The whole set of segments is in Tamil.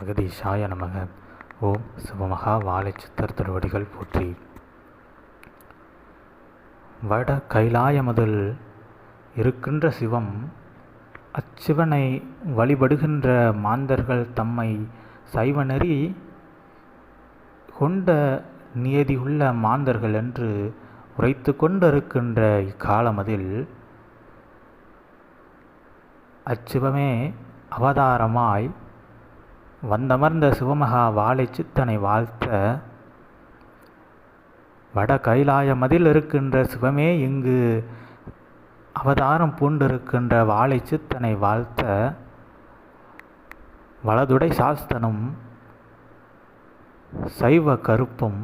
அகதீஷாய நமக. ஓம் சிவமகா வாழைச்சித்தர் திருவடிகள் போற்றி. வட கைலாயமதில் இருக்கின்ற சிவம் அச்சிவனை வழிபடுகின்ற மாந்தர்கள் தம்மை சைவநெறி கொண்ட நியதியுள்ள மாந்தர்கள் என்று உரைத்து கொண்டிருக்கின்ற இக்காலமதில் அச்சிவமே அவதாரமாய் வந்தமர்ந்த சிவமகா வாழை சித்தனை வாழ்த்த வட கைலாயமதில் இருக்கின்ற சிவமே இங்கு அவதாரம் பூண்டிருக்கின்ற வாழை சித்தனை வாழ்த்த வலதுடை சாஸ்தனும் சைவ கருப்பும்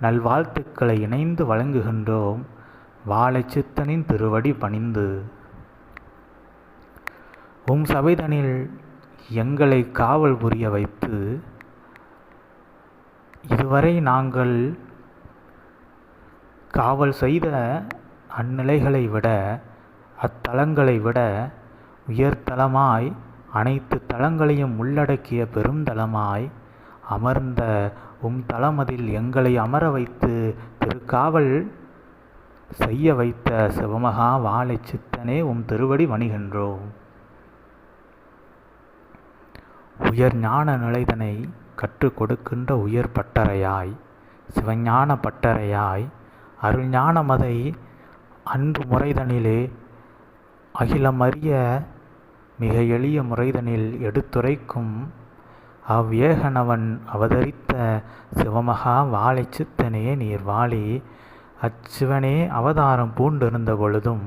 நல்வாழ்த்துக்களை இணைந்து வழங்குகின்றோம் வாழை சித்தனின் திருவடி பணிந்து. உம் சபைதனில் எங்களை காவல் புரிய வைத்து இதுவரை நாங்கள் காவல் செய்த அந்நிலைகளை விட அத்தலங்களை விட உயர்தலமாய் அனைத்து தலங்களையும் உள்ளடக்கிய பெருந்தலமாய் அமர்ந்த உம் தலமதில் எங்களை அமர வைத்து திருக்காவல் செய்ய வைத்த சிவமகா வாழை சித்தனே உம் திருவடி வணிகின்றோம். உயர் ஞான நிலைதனை கற்றுக் கொடுக்கின்ற உயர் பட்டறையாய் சிவஞான பட்டறையாய் அருள்ஞான மதை அன்பு முறைதனிலே அகிலமறிய மிக எளிய முறைதனில் எடுத்துரைக்கும் அவ்வேகனவன் அவதரித்த சிவமகா வாழை சித்தனே நீர் வாழி அச்சிவனே அவதாரம் பூண்டிருந்த பொழுதும்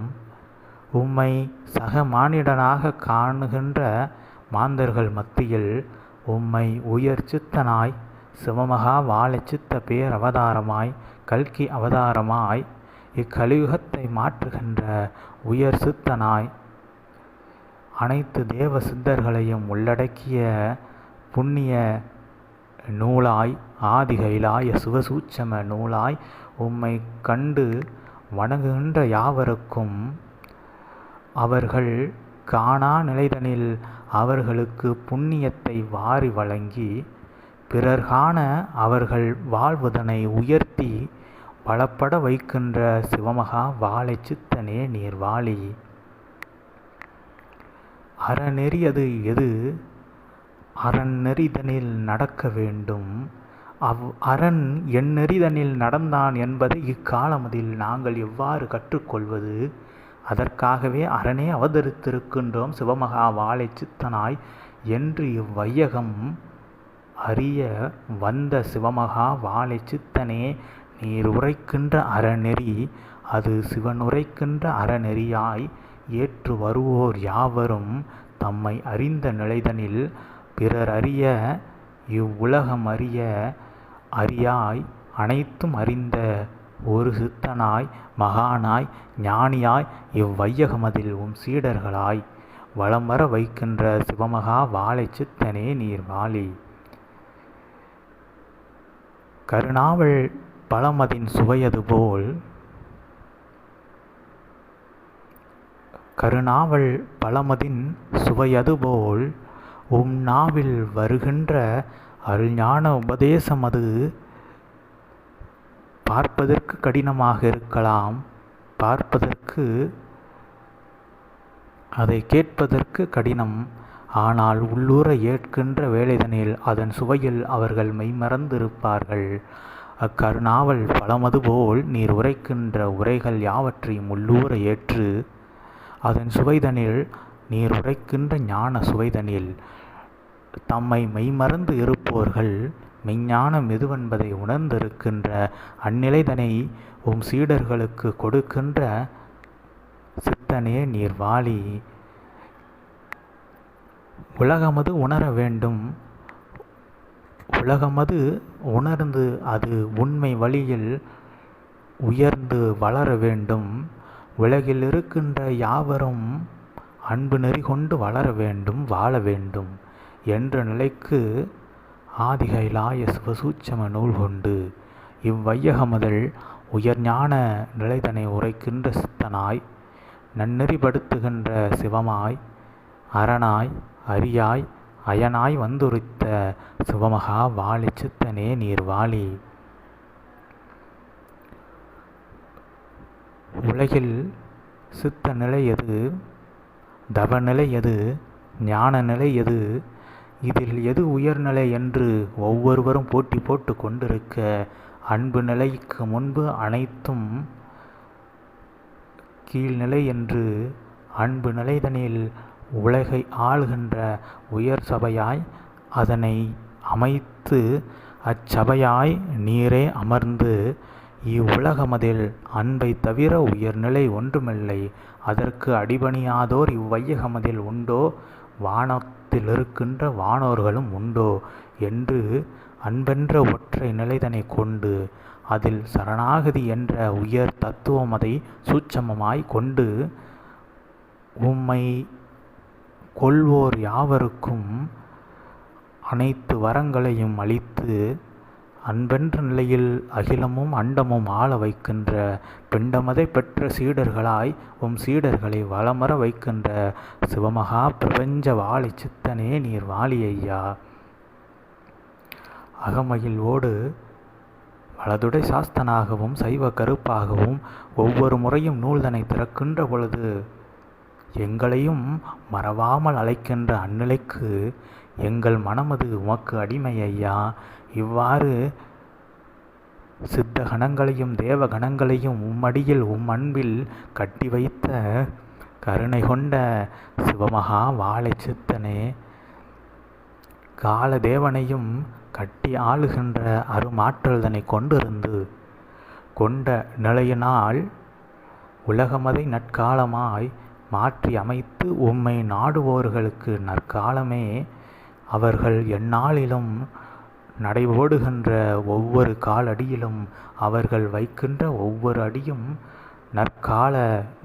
உம்மை சக மானிடனாக காணுகின்ற மாந்தர்கள் மத்தியில் உம்மை உயர் சித்தனாய் சிவமகா வாழச்சித்த சித்த பேர் அவதாரமாய் கல்கி அவதாரமாய் இக்கலியுகத்தை மாற்றுகின்ற உயர் சித்தனாய் அனைத்து தேவ சித்தர்களையும் உள்ளடக்கிய புண்ணிய நூலாய் ஆதிகைலாய சிவசூட்சம நூலாய் உம்மை கண்டு வணங்குகின்ற யாவருக்கும் அவர்கள் காணா நிலைதனில் அவர்களுக்கு புண்ணியத்தை வாரி வழங்கி பிறர் காண அவர்கள் வாழ்வதனை உயர்த்தி வளப்பட வைக்கின்ற சிவமகா வாழை சித்தனே நீர் வாழி அறநெறியது எது? அறநெறிதனில் நடக்க வேண்டும். அவ் அரண் எந்நெறிதனில் நடந்தான் என்பதை இக்காலமதில் நாங்கள் எவ்வாறு கற்றுக்கொள்வது? அதற்காகவே அரணே அவதரித்திருக்கின்றோம் சிவமகா வாழை சித்தனாய் என்று இவ்வையகம் அறிய வந்த சிவமகா வாழை சித்தனே நீர் உரைக்கின்ற அறநெறி அது சிவனுரைக்கின்ற அறநெறியாய் ஏற்று வருவோர் யாவரும் தம்மை அறிந்த நிலைதனில் பிறர் அறிய இவ்வுலகம் அறிய அறியாய் அனைத்தும் அறிந்த ஒரு சித்தனாய் மகானாய் ஞானியாய் இவ்வையகமதில் உம் சீடர்களாய் வலம் வர வைக்கின்ற சிவமகா வாழை சித்தனே நீர் வாழி. கருணாவள் பழமதின் சுவையது போல் கருணாவள் பழமதின் சுவையது போல் உம் நாவில் வருகின்ற அருள்ஞான உபதேசம் அது பார்ப்பதற்கு கடினமாக இருக்கலாம். பார்ப்பதற்கு அதை கேட்பதற்கு கடினம். ஆனால் உள்ளூர ஏற்கின்ற வேலைதனில் அதன் சுவையில் அவர்கள் மெய்மறந்திருப்பார்கள். அக்கருணாவல் பழமது போல் நீர் உரைக்கின்ற உரைகள் யாவற்றையும் உள்ளூர ஏற்று அதன் சுவைதனில் நீர் உரைக்கின்ற ஞான சுவைதனில் தம்மை மெய்மறந்து இருப்போர்கள். மெய்ஞானம் எதுவென்பதை உணர்ந்திருக்கின்ற அந்நிலைதனை உம் சீடர்களுக்கு கொடுக்கின்ற சித்தனே நீர் வாழி உலகமது உணர வேண்டும். உலகமது உணர்ந்து அது உண்மை வழியில் உயர்ந்து வளர வேண்டும். உலகில் இருக்கின்ற யாவரும் அன்பு நெறி கொண்டு வளர வேண்டும் வாழ வேண்டும் என்ற நிலைக்கு ஆதிகைலாய சிவசூட்சம நூல் கொண்டு இவ்வையகமதல் உயர்ஞான நிலைதனை உரைக்கின்ற சித்தனாய் நன்னெறிப்படுத்துகின்ற சிவமாய் அரணாய் அரியாய் அயனாய் வந்துரித்த சிவமகா வாழி சித்தனே நீர் வாழி உலகில் சித்த நிலை எது? தவநிலை எது? ஞான நிலை எது? இதில் எது உயர்நிலை என்று ஒவ்வொருவரும் போட்டி போட்டு கொண்டிருக்க அன்பு நிலைக்கு முன்பு அனைத்தும் கீழ்நிலை என்று அன்பு நிலைதனில் உலகை ஆளுகின்ற உயர் சபையாய் அதனை அமைத்து அச்சபையாய் நீரே அமர்ந்து இவ்வுலகமதில் அன்பை தவிர உயர்நிலை ஒன்றுமில்லை. அதற்கு அடிபணியாதோர் இவ்வையகமதில் உண்டோ? வான இருக்கின்ற வானோர்களும் உண்டோ என்று அன்பென்ற ஒற்றை நிலைதனை கொண்டு அதில் சரணாகதி என்ற உயர் தத்துவம் அதை சூட்சமமாய் கொண்டு உம்மை கொள்வோர் யாவருக்கும் அனைத்து வரங்களையும் அளித்து அன்பென்ற நிலையில் அகிலமும் அண்டமும் ஆள வைக்கின்ற பிண்டமதை பெற்ற சீடர்களாய் உம் சீடர்களை வளமர வைக்கின்ற சிவமகா பிரபஞ்ச வாழி சித்தனே நீர் வாழி ஐயா அகமயில் ஓடு வலதுடை சாஸ்தனாகவும் சைவ கருப்பாகவும் ஒவ்வொரு முறையும் நூல்தனை திறக்கின்ற பொழுது எங்களையும் மறவாமல் அழைக்கின்ற அந்நிலைக்கு எங்கள் மனமது உமக்கு அடிமை ஐயா இவ்வாறு சித்த கணங்களையும் தேவ கணங்களையும் உம்மடியில் உம் அன்பில் கட்டி வைத்த கருணை கொண்ட சிவமகா வாழை சித்தனே கால தேவனையும் கட்டி ஆளுகின்ற அருமாற்றல்தனை கொண்டிருந்து கொண்ட நிலையினால் உலகமதை நற்காலமாய் மாற்றி அமைத்து உம்மை நாடுவோர்களுக்கு நற்காலமே அவர்கள் எந்நாளிலும் நடைபோடுகின்ற ஒவ்வொரு காலடியிலும் அவர்கள் வைக்கின்ற ஒவ்வொரு அடியும் நற்கால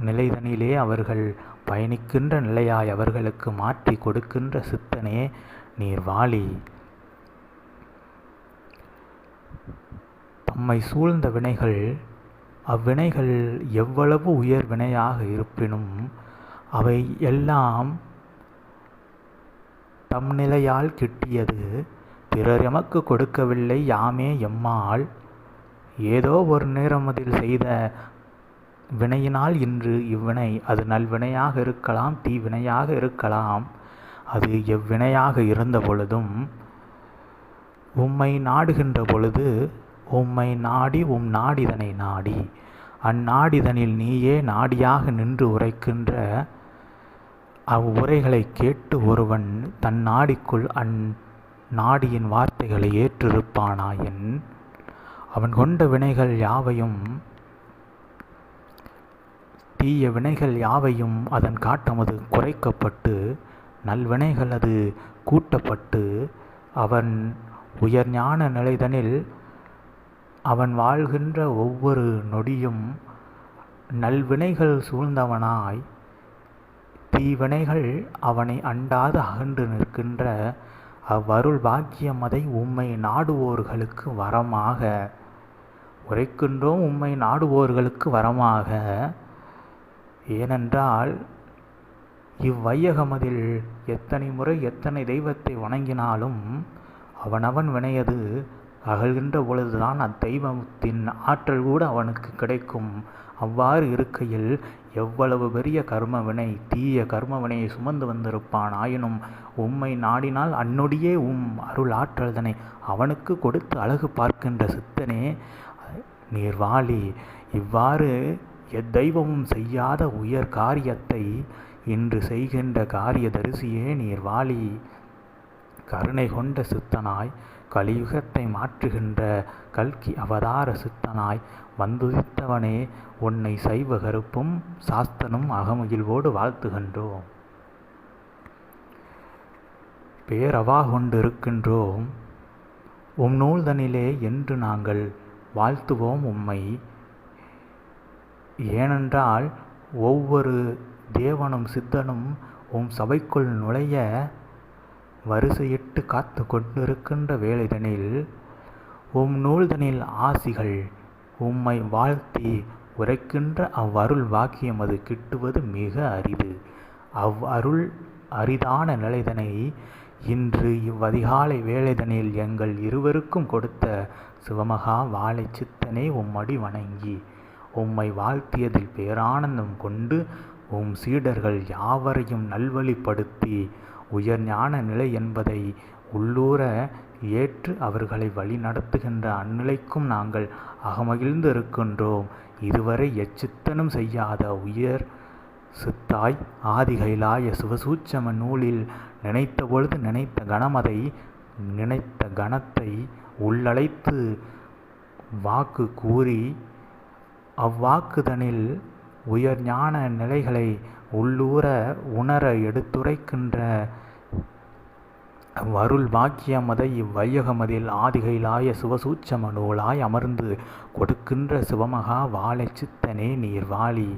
நிலைதனிலே அவர்கள் பயணிக்கின்ற நிலையாய் அவர்களுக்கு மாற்றி கொடுக்கின்ற சித்தனே நீர்வாளி தம்மை சூழ்ந்த வினைகள் அவ்வினைகள் எவ்வளவு உயர் வினையாக இருப்பினும் அவை எல்லாம் தம் நிலையால் கிட்டியது. பிறர் எமக்கு கொடுக்கவில்லை யாமே எம்மால். ஏதோ ஒரு நேரம் அதில் செய்த வினையினால் இன்று இவ்வினை அது நல்வினையாக இருக்கலாம் தீவினையாக இருக்கலாம். அது எவ்வினையாக இருந்த பொழுதும் உம்மை நாடுகின்ற பொழுது உம்மை நாடி உம் நாடிதனை நாடி. அந்நாடிதனில் நீயே நாடியாக நின்று உரைக்கின்ற அவ்வுரைகளை கேட்டு ஒருவன் தன் நாடிக்குள் அந் நாடியின் வார்த்தைகளை ஏற்றிருப்பானாயின்? அவன் கொண்ட வினைகள் யாவையும் தீய வினைகள் யாவையும் அதன் காட்டமது குறைக்கப்பட்டு நல்வினைகள் அது கூட்டப்பட்டு அவன் உயர் ஞான நிலைதனில் அவன் வாழ்கின்ற ஒவ்வொரு நொடியும் நல்வினைகள் சூழ்ந்தவனாய் தீவினைகள் அவனை அண்டாது அகன்று நிற்கின்ற அவ்வருள் பாக்கியம் அதை உம்மை நாடுவோர்களுக்கு வரமாக. உரைக்கின்றோம் உம்மை நாடுவோர்களுக்கு வரமாக. ஏனென்றால் இவ்வையகமதில் எத்தனை முறை எத்தனை தெய்வத்தை வணங்கினாலும் அவனவன் வினையது அகழ்கின்ற பொழுதுதான் அத்தெய்வத்தின் ஆற்றல் கூட அவனுக்கு கிடைக்கும். அவ்வாறு இருக்கையில் எவ்வளவு பெரிய கர்மவினை தீய கர்மவினையை சுமந்து வந்திருப்பான் ஆயினும் உம்மை நாடினால் அந்நொடியே உம் அருள் ஆற்றல்தனை அவனுக்கு கொடுத்து அழகு பார்க்கின்ற சித்தனே நீர்வாளி இவ்வாறு எத்தெய்வமும் செய்யாத உயர் காரியத்தை இன்று செய்கின்ற காரிய தரிசியே நீர் கருணை கொண்ட சித்தனாய் கலியுகத்தை மாற்றுகின்ற கல்கி அவதார சித்தனாய் வந்துதித்தவனே உன்னை சைவ கருப்பும் சாஸ்தனும் அகமகிழ்வோடு வாழ்த்துகின்றோம். பேரவா கொண்டிருக்கின்றோம். உம் நூல்தனிலே என்று நாங்கள் வாழ்த்துவோம் உம்மை. ஏனென்றால் ஒவ்வொரு தேவனும் சித்தனும் உம் சபைக்குள் நுழைய வரிசையிட்டு காத்து கொண்டிருக்கின்ற வேலைதனில் உம் நூல்தனில் ஆசிகள் உம்மை வாழ்த்தி உரைக்கின்ற அவ்வருள் வாக்கியம் அது கிட்டுவது மிக அரிது. அவ் அருள் அரிதான நிலைதனை இன்று இவ்வதிகாலை வேலைதனில் எங்கள் இருவருக்கும் கொடுத்த சிவமகா வாழை சித்தனே உம்மடி வணங்கி உம்மை வாழ்த்தியதில் பேரானந்தம் கொண்டு உம் சீடர்கள் யாவரையும் நல்வழிப்படுத்தி உயர் ஞான நிலை என்பதை உள்ளூர ஏற்று அவர்களை வழி நடத்துகின்ற அந்நிலைக்கும் நாங்கள் அகமகிழ்ந்து இருக்கின்றோம். இதுவரை எச்சித்தனும் செய்யாத உயர் சித்தாய் ஆதிகைலாய சிவசூச்சம நூலில் நினைத்த பொழுது நினைத்த கணமதை நினைத்த கணத்தை உள்ளழைத்து வாக்கு கூறி அவ்வாக்குதனில் உயர் ஞான நிலைகளை உள்ளூர உணர எடுத்துரைக்கின்ற வருள் வாக்கியமதை இவ்வையகமதில் ஆதிகைலாய சிவசூட்சம நூலாய் அமர்ந்து கொடுக்கின்ற சிவமகா வாழை சித்தனே நீர் வாழி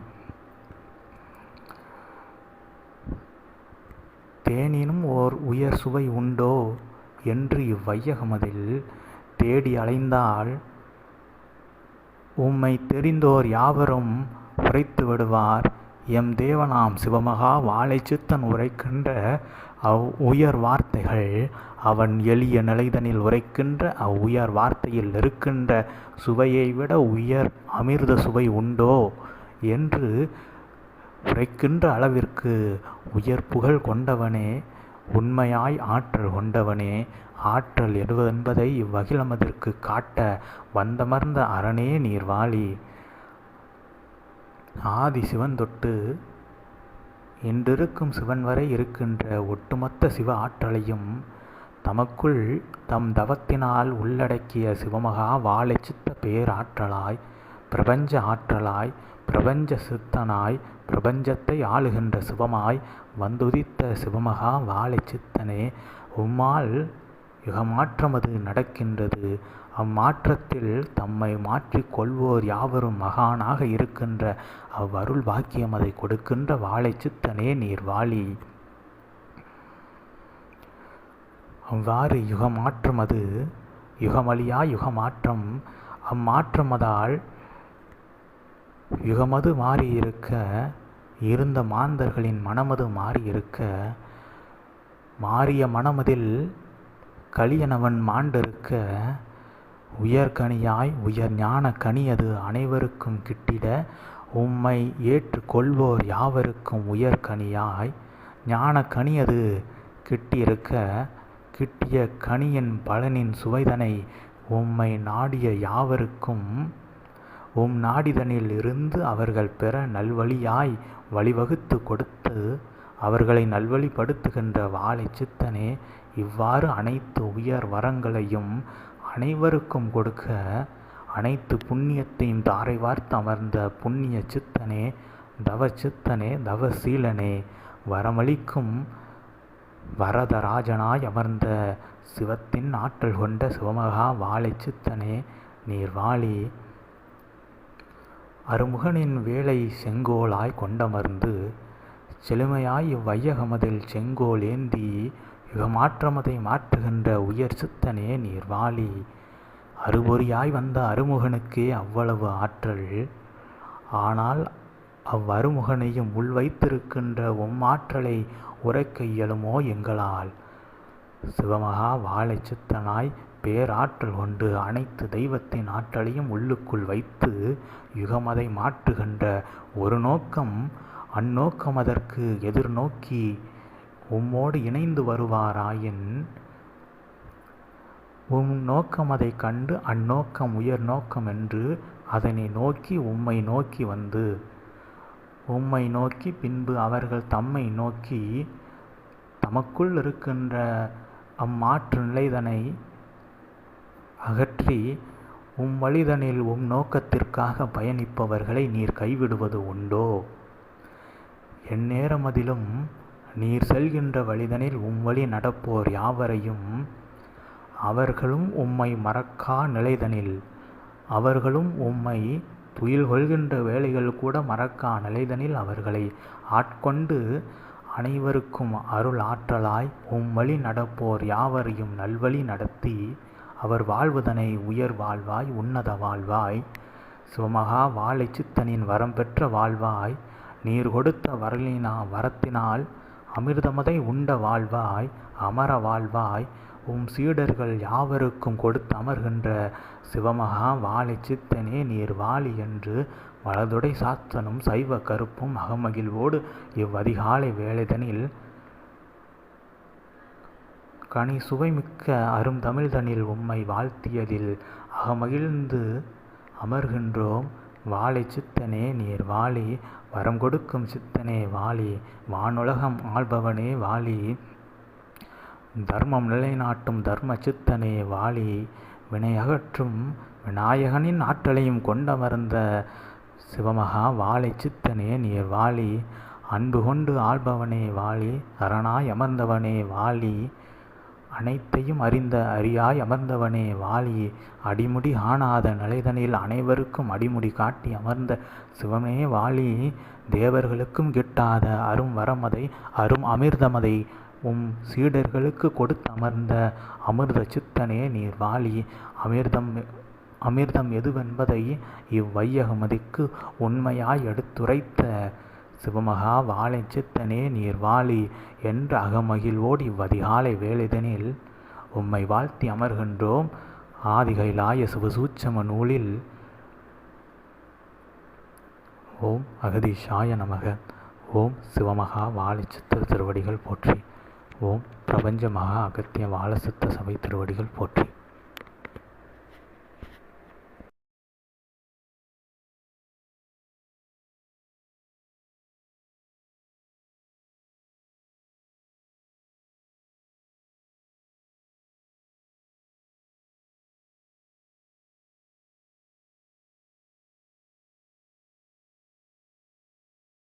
தேனினும் ஓர் உயர் சுவை உண்டோ என்று இவ்வையகமதில் தேடி அலைந்தால் உம்மை தெரிந்தோர் யாவரும் உரைத்து விடுவார் எம் தேவனாம் சிவமகா வாழை சித்தன் உரைக்கின்ற அவ் உயர் வார்த்தைகள் அவன் எளிய நிலைதனில் உரைக்கின்ற அவ் உயர் வார்த்தையில் இருக்கின்ற சுவையை விட உயர் அமிர்த சுவை உண்டோ என்று உரைக்கின்ற அளவிற்கு உயர் புகழ் கொண்டவனே உண்மையாய் ஆற்றல் கொண்டவனே ஆற்றல் எடுவதென்பதை இவ்வகிலமதற்கு காட்ட வந்தமர்ந்த அரணே நீர் வாழி ஆதி சிவன் தொட்டு என்றிருக்கும் சிவன் வரை இருக்கின்ற ஒட்டுமொத்த சிவ ஆற்றலையும் தமக்குள் தம் தவத்தினால் உள்ளடக்கிய சிவமகா வாழை சித்த பேராற்றலாய் பிரபஞ்ச ஆற்றலாய் பிரபஞ்ச சித்தனாய் பிரபஞ்சத்தை ஆளுகின்ற சிவமாய் வந்துதித்த சிவமகா வாழை சித்தனே. உம்மால் யுகமாற்றமது நடக்கின்றது. அம்மாற்றத்தில் தம்மை மாற்றிக் கொள்வோர் யாவரும் மகானாக இருக்கின்ற அவ்வருள் பாக்கியம் அதை கொடுக்கின்ற வாழை சித்தனே நீர் வாழி அவ்வாறு யுகமாற்றம் அது யுகமழியா யுகமாற்றம். அம்மாற்றமதால் யுகமது மாறியிருக்க இருந்த மாந்தர்களின் மனமது மாறியிருக்க மாறிய மனமதில் கலியனவன் மாண்டிருக்க உயர்கனியாய் உயர் ஞான கனியது அனைவருக்கும் கிட்டிட. உம்மை ஏற்றுக்கொள்வோர் யாவருக்கும் உயர்கனியாய் ஞான கனியது கிட்டியிருக்க. கிட்டிய கனியின் பலனின் சுவைதனை உம்மை நாடிய யாவருக்கும். உம் நாடிதனில் இருந்து அவர்கள் பெற நல்வழியாய் வழிவகுத்து கொடுத்து அவர்களை நல்வழிப்படுத்துகின்ற வாழை சித்தனே இவ்வாறு அனைத்து உயர் வரங்களையும் அனைவருக்கும் கொடுக்க அனைத்து புண்ணியத்தையும் தாரை வார்த்து அமர்ந்த புண்ணிய சித்தனே தவ சித்தனே தவசீலனே வரமளிக்கும் வரதராஜனாய் அமர்ந்த சிவத்தின் ஆற்றல் கொண்ட சிவமகா வாழை சித்தனே நீர் வாழி அருமுகனின் வேலை செங்கோலாய் கொண்டமர்ந்து செழுமையாய் இவ்வையகமதில் செங்கோல் ஏந்தி யுகமாற்றமதை மாற்றுகின்ற உயர் சித்தனே நீர் வாழி அறுபொறியாய் வந்த அருமுகனுக்கே அவ்வளவு ஆற்றல். ஆனால் அவ்வருமுகனையும் உள் வைத்திருக்கின்ற உம்மாற்றலை உரைக்க இயலுமோ எங்களால்? சிவமகா வாழை சித்தனாய் பேராற்றல் கொண்டு அனைத்து தெய்வத்தின் ஆற்றலையும் உள்ளுக்குள் வைத்து யுகமதை மாற்றுகின்ற ஒரு நோக்கம் அந்நோக்கம் அதற்கு எதிர்நோக்கி உம்மோடு இணைந்து வருவாராயின் உம் நோக்கம் அதை கண்டு அந்நோக்கம் உயர் நோக்கம் என்று அதனை நோக்கி உம்மை நோக்கி வந்து. உம்மை நோக்கி பின்பு அவர்கள் தம்மை நோக்கி தமக்குள் இருக்கின்ற அம்மாற்று நிலைதனை அகற்றி உம் வழிதனில் உம் நோக்கத்திற்காக பயணிப்பவர்களை நீர் கைவிடுவது உண்டோ? எந்நேரமதிலும் நீர் செல்கின்ற வழிதனில் உம் வழி நடப்போர் யாவரையும் அவர்களும் உம்மை மறக்கா நிலைதனில். அவர்களும் உம்மை துயில் கொள்கின்ற வேலைகள் கூட மறக்கா நிலைதனில். அவர்களை ஆட்கொண்டு அனைவருக்கும் அருள் ஆற்றலாய் உம் வழி நடப்போர் யாவரையும் நல்வழி நடத்தி அவர் வாழ்வதனை உயர் வாழ்வாய் உன்னத வாழ்வாய். சிவமகா வாழைச்சித்தனின் வரம் பெற்ற வாழ்வாய் நீர் கொடுத்த வரலினா வரத்தினால் அமிர்தமதை உண்ட வாழ்வாய் அமர வாழ்வாய் உம் சீடர்கள் யாவருக்கும் கொடுத்து அமர்கின்ற சிவமகா வாழை சித்தனே நீர் வாழி என்று வலதுடை சாத்தனும் சைவ கருப்பும் அகமகிழ்வோடு இவ்வதிகாலை வேலைதனில் கனி சுவைமிக்க அருந்தமிழ்தனில் உம்மை வாழ்த்தியதில் அகமகிழ்ந்து அமர்கின்றோம். வாழை சித்தனே நீர் வாழி வரம் கொடுக்கும் சித்தனே வாழி வானுலகம் ஆள்பவனே வாழி. தர்மம் நிலைநாட்டும் தர்ம சித்தனே வாழி. வினையகற்றும் விநாயகனின் ஆற்றலையும் கொண்டமர்ந்த சிவமகா வாழை சித்தனே நீர் வாழி. அன்பு கொண்டு ஆள்பவனே வாழி அரணாய் அமர்ந்தவனே வாழி. அனைத்தையும் அறிந்த அறியாய் அமர்ந்தவனே வாலியே அடிமுடி ஆனாத நிலைதனில் அனைவருக்கும் அடிமுடி காட்டி அமர்ந்த சிவனே வாலி தேவர்களுக்கும் கிட்டாத அரும் வரமதை அரும் அமிர்தமதை உம் சீடர்களுக்கு கொடுத்து அமர்ந்த அமிர்த சித்தனே நீர் வாலி அமிர்தம் அமிர்தம் எதுவென்பதை இவ்வையகமதிக்கு உண்மையாய் எடுத்துரைத்த சிவமகா வாழை சித்தனே நீர் வாழி என்று அகமகிழ்வோடு இவ்வதிகாலை வேலைதனில் உம்மை வாழ்த்தி அமர்கின்றோம் ஆதிகைலாய சிவசூட்சம நூலில். ஓம் அகதீஷாய நமக. ஓம் சிவமகா வாழை திருவடிகள் போற்றி. ஓம் பிரபஞ்ச மகா அகத்திய வாழசித்த சபை திருவடிகள் போற்றி.